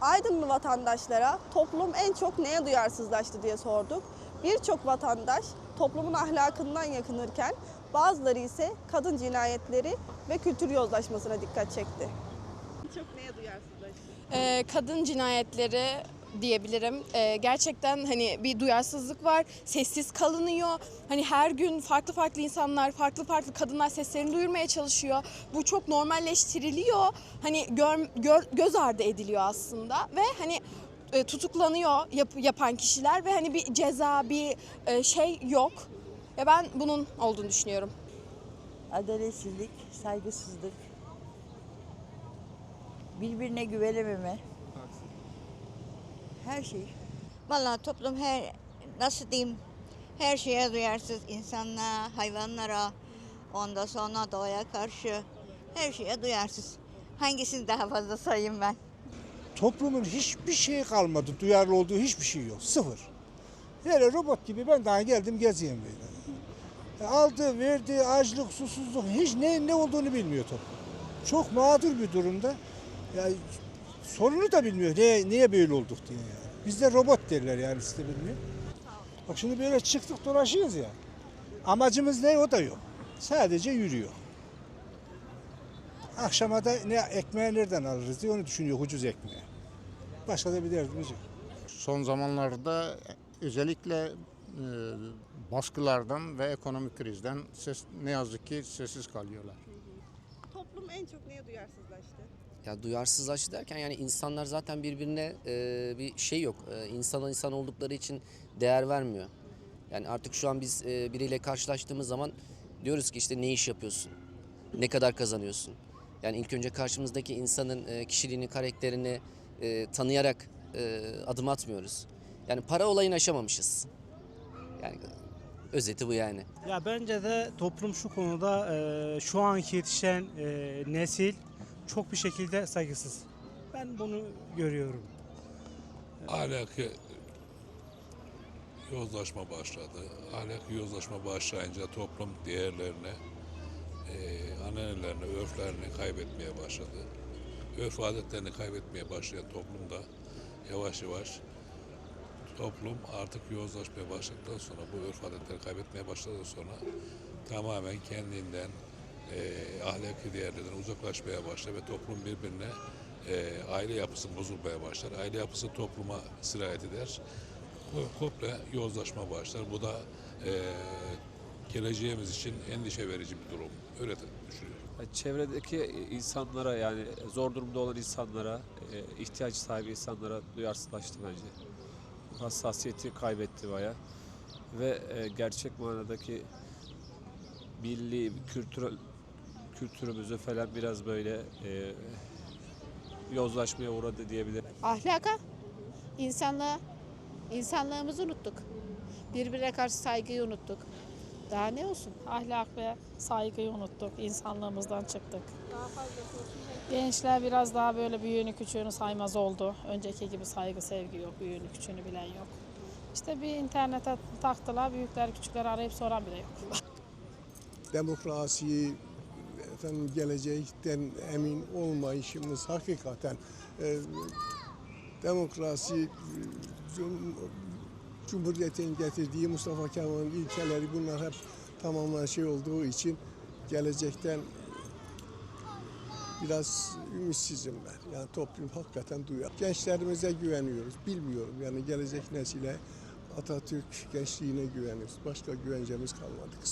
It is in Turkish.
Aydınlı vatandaşlara toplum en çok neye duyarsızlaştı diye sorduk. Birçok vatandaş toplumun ahlakından yakınırken bazıları ise kadın cinayetleri ve kültür yozlaşmasına dikkat çekti. En çok neye duyarsızlaştı? Ee, kadın cinayetleri diyebilirim. Ee, gerçekten hani bir duyarsızlık var. Sessiz kalınıyor. Hani her gün farklı farklı insanlar, farklı farklı kadınlar seslerini duyurmaya çalışıyor. Bu çok normalleştiriliyor. Hani gör, gör- göz ardı ediliyor aslında ve hani e, tutuklanıyor yap- yapan kişiler ve hani bir ceza, bir e, şey yok. Ve ben bunun olduğunu düşünüyorum. Adaletsizlik, saygısızlık, birbirine güvenememe. Her şey. Vallahi toplum her nasıl diyeyim her şeye duyarsız insanlara, hayvanlara, ondan sonra doğaya karşı her şeye duyarsız. Hangisini daha fazla sayayım ben? Toplumun hiçbir şey kalmadı. Duyarlı olduğu hiçbir şey yok. Sıfır. Böyle robot gibi ben daha geldim gezeyim böyle. E, Aldı, verdi, açlık, susuzluk hiç ne, ne olduğunu bilmiyor toplum. Çok mağdur bir durumda. Ya, sorunu da bilmiyor. Ne, niye böyle olduk diye yani. Bizde robot derler yani siz de bilmiyor. Bak şimdi böyle çıktık dolaşıyoruz ya. Amacımız ne o da yok. Sadece yürüyor. Akşama da ne ekmeği nereden alırız diye onu düşünüyor ucuz ekmeği. Başka da bir derdimiz yok. Son zamanlarda özellikle e, baskılardan ve ekonomik krizden ses, ne yazık ki sessiz kalıyorlar. Toplum en çok neye duyarsızlaştı? Ya duyarsızlaştı derken yani insanlar zaten birbirine e, bir şey yok. E, insana insan oldukları için değer vermiyor. Yani artık şu an biz e, biriyle karşılaştığımız zaman diyoruz ki işte ne iş yapıyorsun? Ne kadar kazanıyorsun? Yani ilk önce karşımızdaki insanın e, kişiliğini, karakterini e, tanıyarak e, adım atmıyoruz. Yani para olayını aşamamışız. Yani özeti bu yani. Ya bence de toplum şu konuda e, şu anki yetişen e, nesil çok bir şekilde saygısız. Ben bunu görüyorum. ahlaki yozlaşma başladı. Ahlaki yozlaşma başlayınca toplum değerlerini, eee annelerine, örflerini kaybetmeye başladı. Örf adetlerini kaybetmeye başlayan toplumda yavaş yavaş toplum artık yozlaşmaya başladıktan sonra bu örf adetleri kaybetmeye başladıktan sonra tamamen kendinden eee ahlaki değerlerden uzaklaşmaya başlar ve toplum birbirine eee, aile yapısı bozulmaya başlar. Aile yapısı topluma sirayet eder. Ko- Komple yozlaşma başlar. Bu da eee, geleceğimiz için endişe verici bir durum. Öyle düşünüyorum. Çevredeki insanlara yani zor durumda olan insanlara, e, ihtiyaç sahibi insanlara duyarsızlaştı bence. Hassasiyeti kaybetti baya. Ve e, gerçek manadaki milli, kültürel kültürümüzü falan biraz böyle e, yozlaşmaya uğradı diyebilirim. ahlaka, insanlığa, insanlığımızı unuttuk. Birbirine karşı saygıyı unuttuk. Daha ne olsun? ahlak ve saygıyı unuttuk. insanlığımızdan çıktık. Gençler biraz daha böyle büyüğünü küçüğünü saymaz oldu. Önceki gibi saygı sevgi yok. Büyüğünü küçüğünü bilen yok. İşte bir internete taktılar. Büyükler küçükler arayıp soran bile yok. Demokrasi, efendim gelecekten emin olmayışımız hakikaten e, demokrasi cum- Cumhuriyet'in getirdiği Mustafa Kemal'in ilkeleri bunlar hep tamamen şey olduğu için gelecekten biraz ümitsizim ben. Yani toplum hakikaten duyar. Gençlerimize güveniyoruz. Bilmiyorum yani gelecek nesile Atatürk gençliğine güveniyoruz. Başka güvencemiz kalmadı.